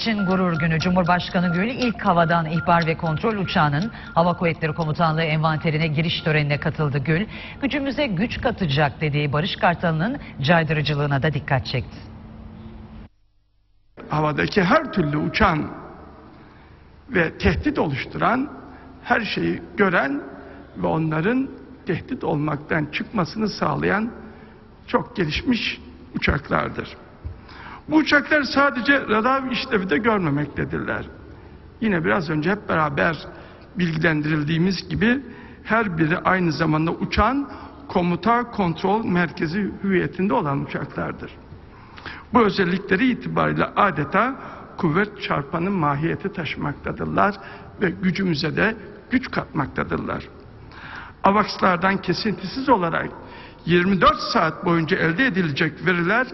için gurur günü Cumhurbaşkanı Gül ilk havadan ihbar ve kontrol uçağının Hava Kuvvetleri Komutanlığı envanterine giriş törenine katıldı Gül. Gücümüze güç katacak dediği Barış Kartalı'nın caydırıcılığına da dikkat çekti. havadaki her türlü uçan ve tehdit oluşturan her şeyi gören ve onların tehdit olmaktan çıkmasını sağlayan çok gelişmiş uçaklardır. Bu uçaklar sadece radar işlevi de görmemektedirler. Yine biraz önce hep beraber bilgilendirildiğimiz gibi her biri aynı zamanda uçan komuta kontrol merkezi hüviyetinde olan uçaklardır. Bu özellikleri itibariyle adeta kuvvet çarpanı mahiyeti taşımaktadırlar ve gücümüze de güç katmaktadırlar. AVAX'lardan kesintisiz olarak 24 saat boyunca elde edilecek veriler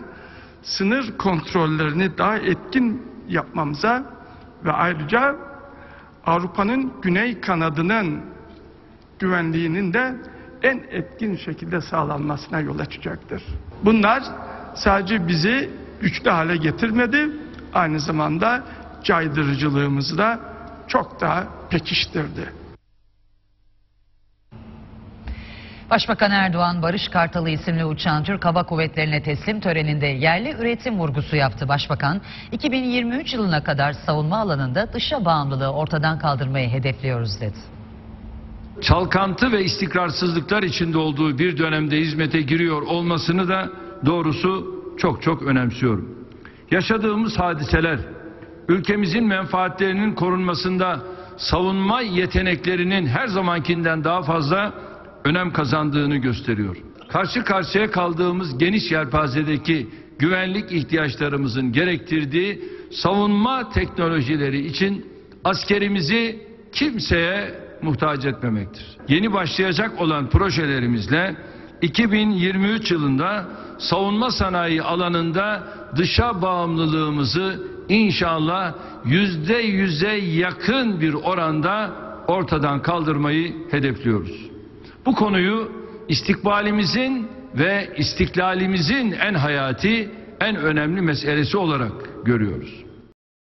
sınır kontrollerini daha etkin yapmamıza ve ayrıca Avrupa'nın güney kanadının güvenliğinin de en etkin şekilde sağlanmasına yol açacaktır. Bunlar sadece bizi güçlü hale getirmedi, aynı zamanda caydırıcılığımızı da çok daha pekiştirdi. Başbakan Erdoğan Barış Kartalı isimli uçağın Türk Hava Kuvvetleri'ne teslim töreninde yerli üretim vurgusu yaptı. Başbakan 2023 yılına kadar savunma alanında dışa bağımlılığı ortadan kaldırmayı hedefliyoruz dedi. çalkantı ve istikrarsızlıklar içinde olduğu bir dönemde hizmete giriyor olmasını da doğrusu çok çok önemsiyorum. Yaşadığımız hadiseler ülkemizin menfaatlerinin korunmasında savunma yeteneklerinin her zamankinden daha fazla önem kazandığını gösteriyor. Karşı karşıya kaldığımız geniş yelpazedeki güvenlik ihtiyaçlarımızın gerektirdiği savunma teknolojileri için askerimizi kimseye muhtaç etmemektir. Yeni başlayacak olan projelerimizle 2023 yılında savunma sanayi alanında dışa bağımlılığımızı inşallah yüzde yüze yakın bir oranda ortadan kaldırmayı hedefliyoruz. Bu konuyu istikbalimizin ve istiklalimizin en hayati, en önemli meselesi olarak görüyoruz.